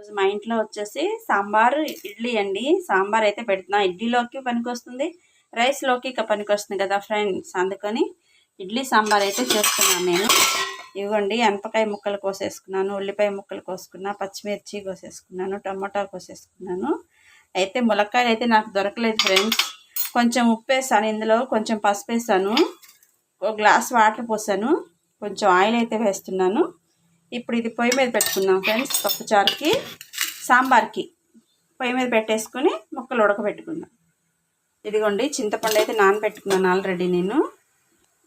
ఈరోజు మా ఇంట్లో వచ్చేసి సాంబార్ ఇడ్లీ అండి. సాంబార్ అయితే పెడుతున్నా. ఇడ్లీలోకి పనికొస్తుంది రైస్లోకి ఇక పనికొస్తుంది కదా ఫ్రెండ్స్. అందుకని ఇడ్లీ సాంబార్ అయితే చేస్తున్నాను నేను. ఇవ్వండి అనపకాయ ముక్కలు కోసేసుకున్నాను ఉల్లిపాయ ముక్కలు కోసుకున్నా పచ్చిమిర్చి కోసేసుకున్నాను టమాటా కోసేసుకున్నాను. అయితే ములక్కాయలు అయితే నాకు దొరకలేదు ఫ్రెండ్స్. కొంచెం ఉప్పు వేసాను ఇందులో కొంచెం పసుపు వేసాను ఒక గ్లాస్ వాటర్ పోసాను కొంచెం ఆయిల్ అయితే వేస్తున్నాను. ఇప్పుడు ఇది పొయ్యి మీద పెట్టుకుందాం ఫ్రెండ్స్ పప్పుచారుకి సాంబార్కి. పొయ్యి మీద పెట్టేసుకుని ముక్కలు ఉడకబెట్టుకుందాం. ఇదిగోండి చింతపండు అయితే నానబెట్టుకున్నాను ఆల్రెడీ నేను.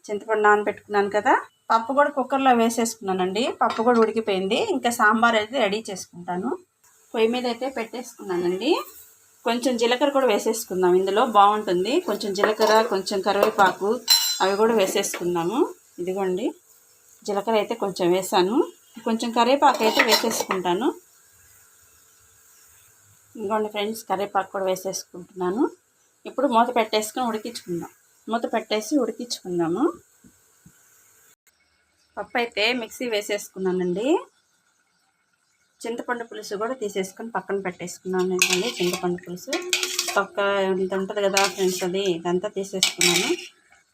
చింతపండు నానబెట్టుకున్నాను కదా పప్పు కూడా కుక్కర్లో వేసేసుకున్నానండి. పప్పు కూడా ఉడికిపోయింది. ఇంకా సాంబార్ అయితే రెడీ చేసుకుంటాను. పొయ్యి మీద అయితే పెట్టేసుకున్నానండి. కొంచెం జీలకర్ర కూడా వేసేసుకుందాం. ఇందులో బాగుంటుంది. కొంచెం జీలకర్ర కొంచెం కరివేపాకు అవి కూడా వేసేసుకుందాము. ఇదిగోండి జీలకర్ర అయితే కొంచెం వేసాను. కొంచెం కరివేపాకు అయితే వేసేసుకుంటాను. ఇంకోండి ఫ్రెండ్స్ కరివేపాకు కూడా వేసేసుకుంటున్నాను. ఇప్పుడు మూత పెట్టేసుకొని ఉడికించుకుందాం. మూత పెట్టేసి ఉడికించుకుందాము. పప్పు అయితే మిక్సీ వేసేసుకున్నానండి. చింతపండు పులుసు కూడా తీసేసుకొని పక్కన పెట్టేసుకున్నాను అండి. చింతపండు పులుసు. పక్క ఇంత ఉంటుంది కదా ఫ్రెండ్స్ అది ఇదంతా తీసేసుకున్నాను.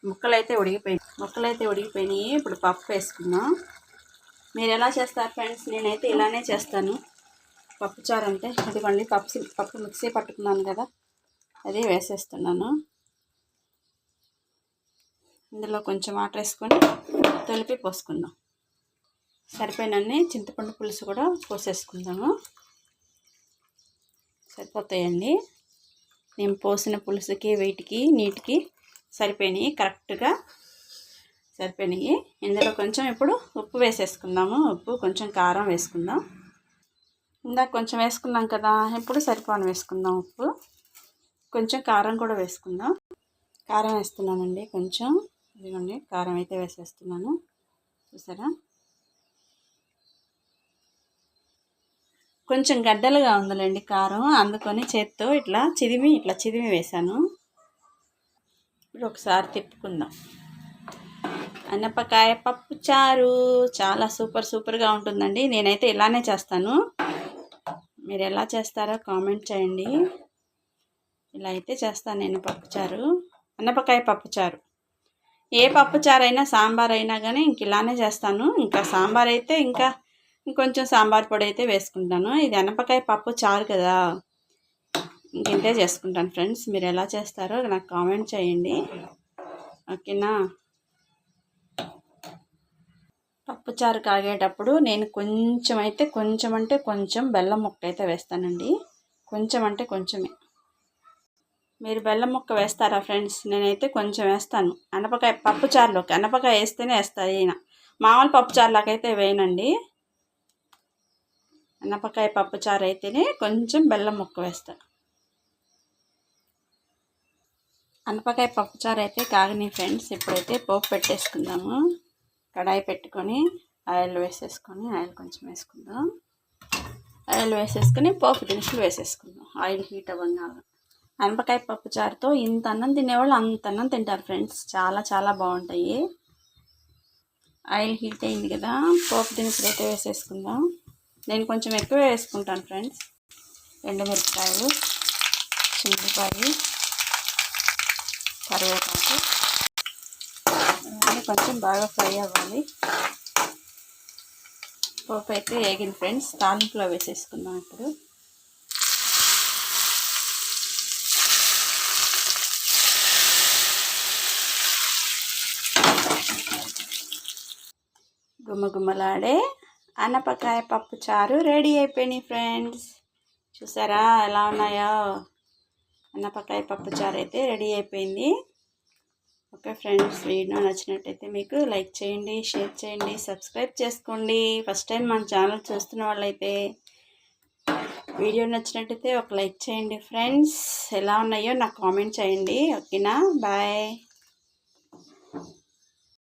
ముక్కలు అయితే ఉడిగిపోయినాయి ముక్కలు అయితే ఉడిగిపోయినాయి ఇప్పుడు పప్పు వేసుకున్నాం మీరు ఎలా చేస్తారు ఫ్రెండ్స్? నేనైతే ఇలానే చేస్తాను. పప్పుచారు అంటే ఇదిగోండి పప్పు పప్పు మిక్సీ పట్టుకున్నాను కదా అది వేసేస్తున్నాను. ఇందులో కొంచెం వాటర్ వేసుకొని తొలిపి పోసుకుందాం. సరిపోయినన్ని చింతపండు పులుసు కూడా పోసేసుకుందాము. సరిపోతాయండి. నేను పోసిన పులుసుకి వెయిట్కి నీటికి సరిపోయినాయి కరెక్ట్గా. సరిపోయినాయి. ఇందులో కొంచెం ఇప్పుడు ఉప్పు వేసేసుకుందాము. ఉప్పు కొంచెం కారం వేసుకుందాం. ఇందాక కొంచెం వేసుకున్నాం కదా ఇప్పుడు సరిపోను వేసుకుందాం ఉప్పు. కొంచెం కారం కూడా వేసుకుందాం. కారం వేస్తున్నానండి కొంచెం. ఇదిగోండి కారం అయితే వేసేస్తున్నాను. చూసారా? కొంచెం గడ్డలుగా ఉందిలేండి కారం. అందుకొని చేత్తో ఇట్లా చిదిమి ఇట్లా చిదిమి వేశాను. ఇప్పుడు ఒకసారి తిప్పుకుందాం. అనపకాయ పప్పు చారు. చాలా సూపర్ సూపర్గా ఉంటుందండి. నేనైతే ఇలానే చేస్తాను. మీరు ఎలా చేస్తారో కామెంట్ చేయండి. ఇలా అయితే చేస్తాను నేను పప్పుచారు అన్నపకాయ పప్పుచారు ఏ పప్పుచారు అయినా సాంబార్ అయినా కానీ ఇంక ఇలానే చేస్తాను. ఇంకా సాంబార్ అయితే ఇంకా ఇంకొంచెం సాంబార్ పొడి అయితే వేసుకుంటాను. ఇది అనపకాయ పప్పు చారు కదా. ఇంకెంతే చేసుకుంటాను ఫ్రెండ్స్. మీరు ఎలా చేస్తారో నాకు కామెంట్ చేయండి. ఓకేనా? పప్పుచారు కాగేటప్పుడు నేను కొంచెం అయితే కొంచెం అంటే కొంచెం బెల్లం ముక్క అయితే వేస్తానండి. కొంచెం అంటే కొంచెమే. మీరు బెల్లం ముక్క వేస్తారా ఫ్రెండ్స్? నేనైతే కొంచెం వేస్తాను. అనపకాయ పప్పుచారులోకి అనపకాయ వేస్తేనే వేస్తాను ఈయన. మామూలు పప్పుచారులోకైతే వేయనండి. అనపకాయ పప్పుచారు అయితేనే కొంచెం బెల్లం ముక్క వేస్తా. అనపకాయ పప్పుచారు అయితే కాగని ఫ్రెండ్స్ ఇప్పుడైతే పోపు పెట్టేసుకుందాము. కడాయి పెట్టుకొని ఆయిల్ వేసేసుకొని ఆయిల్ కొంచెం వేసుకుందాం. ఆయిల్ వేసేసుకొని పోపు దినుసులు వేసేసుకుందాం. ఆయిల్ హీట్ అవ్వగానే. అనపకాయ పప్పుచారుతో ఇంత అన్నం తినేవాళ్ళు అంత అన్నం తింటారు ఫ్రెండ్స్. చాలా చాలా బాగుంటాయి. ఆయిల్ హీట్ అయింది కదా పోపు దినుసులు అయితే వేసేసుకుందాం. నేను కొంచెం ఎక్కువ వేసుకుంటాను ఫ్రెండ్స్. ఎండుమిరపకాయలు చింతకాయ కరివేపాకు. అన్నీ కొంచెం బాగా ఫ్రై అవ్వాలి. పోపు అయితే వేగింది ఫ్రెండ్స్. తాలింపులో వేసేసుకున్నాం ఇప్పుడు. గుమ్మగుమ్మలాడే అనపకాయ పప్పు చారు రెడీ అయిపోయినాయి ఫ్రెండ్స్. చూసారా ఎలా ఉన్నాయో? అన్నపకాయ పప్పు చారు అయితే రెడీ అయిపోయింది. ఓకే ఫ్రెండ్స్ వీడియో నచ్చినట్టయితే మీకు లైక్ చేయండి షేర్ చేయండి సబ్స్క్రైబ్ చేసుకోండి. ఫస్ట్ టైం మన ఛానల్ చూస్తున్న వాళ్ళైతే వీడియో నచ్చినట్టయితే ఒక లైక్ చేయండి ఫ్రెండ్స్. ఎలా ఉన్నాయో నాకు కామెంట్ చేయండి. ఓకేనా? బాయ్.